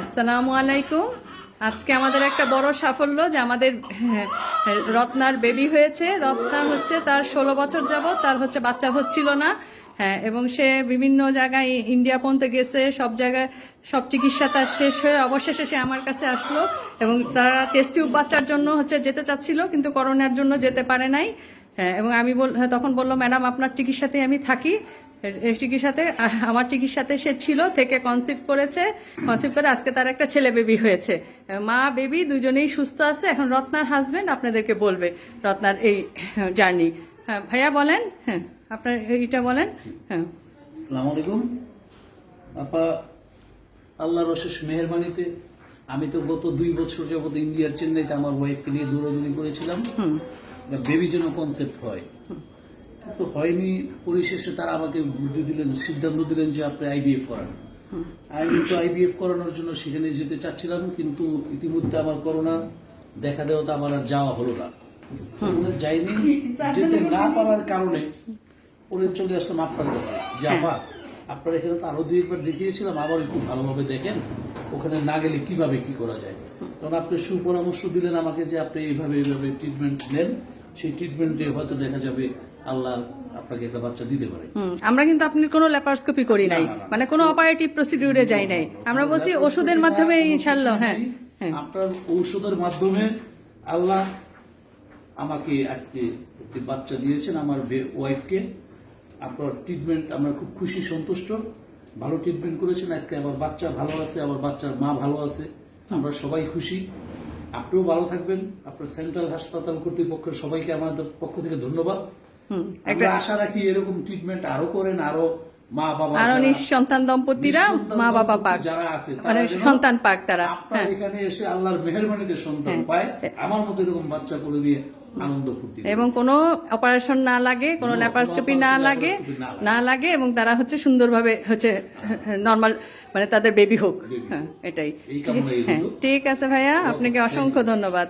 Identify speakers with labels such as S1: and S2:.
S1: আসসালামু আলাইকুম। আজকে আমাদের একটা বড় সাফল্য যে আমাদের হ্যাঁ, রত্নার বেবি হয়েছে। রত্না হচ্ছে তার ষোলো বছর যাবত তার হচ্ছে বাচ্চা হচ্ছিল না। হ্যাঁ এবং সে বিভিন্ন জায়গায় ইন্ডিয়া পর্যন্ত গেছে সব জায়গায় সব চিকিৎসা তার শেষ হয়ে অবশেষে সে আমার কাছে আসলো। এবং তারা টেস্ট টিউব বাচ্চার জন্য হচ্ছে যেতে চাচ্ছিল কিন্তু করোনার জন্য যেতে পারে নাই। হ্যাঁ এবং আমি বল হ্যাঁ, তখন বলল ম্যাডাম আপনার চিকিৎসাতেই আমি থাকি। চিকিৎসাতে আহ, আমার চিকিৎসাতে সে ছিল থেকে কনসিভ করেছে। কনসিভ করে আজকে তার একটা ছেলে বেবি হয়েছে। মা বেবি দুজনেই সুস্থ আছে। এখন রত্নার হাজবেন্ড আপনাদেরকে বলবে রত্নার এই জার্নি হ্যাঁ ভাইয়া বলেন হ্যাঁ আপনার এইটা বলেন হ্যাঁ।
S2: আসসালামু আলাইকুম। আপা আল্লাহর অশেষ মেহরবানিতে আমি তো গত দুই বছর যাবত ইন্ডিয়ার চেন্নাইতে আমার ওয়াইফকে নিয়ে দৌড়াদৌড়ি করেছিলাম। বেবি যেন কনসেপ্ট হয়। কিন্তু হয়নি পরিশেষে তারা আমাকে বুদ্ধি দিলেন সিদ্ধান্ত দিলেন যে আপনি আইবিএফ করান। আমি কিন্তু আইবিএফ করানোর জন্য সেখানে যেতে চাচ্ছিলাম কিন্তু ইতিমধ্যে আমার করোনা দেখা দেওয়াতে আমার আর যাওয়া হলো না। যাইনি যেতে না পারার কারণে পরে চলে আসলাম আপনার কাছে। যে আপা আপনার এখানে তো আরও দুই একবার দেখিয়েছিলাম আবার একটু ভালোভাবে দেখেন ওখানে না গেলে কীভাবে কি করা যায়? তখন আপনি সুপরামর্শ দিলেন আমাকে যে আপনি এইভাবে এইভাবে ট্রিটমেন্ট নেন সেই ট্রিটমেন্টে হয়তো দেখা যাবে আল্লাহ আপনাকে একটা বাচ্চা দিতে পারে।
S1: আমরা কিন্তু আপনি কোনো ল্যাপারস্কোপি করি নাই। মানে কোনো অপারেটিভ প্রসিডিউরে যাই নাই। আমরা বলছি ওষুধের মাধ্যমে ইনশাল্লাহ হ্যাঁ হ্যাঁ।
S2: আপনার ঔষধের মাধ্যমে আল্লাহ আমাকে আজকে একটি বাচ্চা দিয়েছেন আমার ওয়াইফকে আপনার ট্রিটমেন্ট আমরা খুব খুশি সন্তুষ্ট। ভালো ট্রিটমেন্ট করেছেন। আজকে আবার বাচ্চা ভালো আছে আবার বাচ্চার মা ভালো আছে। আমরা সবাই খুশি। আপনিও ভালো থাকবেন। আপনার সেন্ট্রাল হাসপাতাল কর্তৃপক্ষের সবাইকে আমাদের পক্ষ থেকে ধন্যবাদ। আমরা আশা রাখি এরকম ট্রিটমেন্ট আরও করেন আরও মা বাবা আরও
S1: নিঃসন্তান দম্পতিরা মা বাবা পাক।
S2: যারা আছে
S1: মানে সন্তান পাক তারা।
S2: আপনার
S1: হ্যাঁ।
S2: এখানে এসে আল্লাহর মেহরবানিতে সন্তান পায় আমার মতো এরকম বাচ্চা করে নিয়ে।
S1: এবং কোনো অপারেশন না লাগে কোনো ল্যাপারস্কোপি না লাগে
S2: না লাগে।
S1: এবং তারা হচ্ছে সুন্দরভাবে হচ্ছে নর্মাল মানে তাদের বেবি হোক। হ্যাঁ এটাই। হ্যাঁ। ঠিক আছে ভাইয়া আপনাকে অসংখ্য ধন্যবাদ।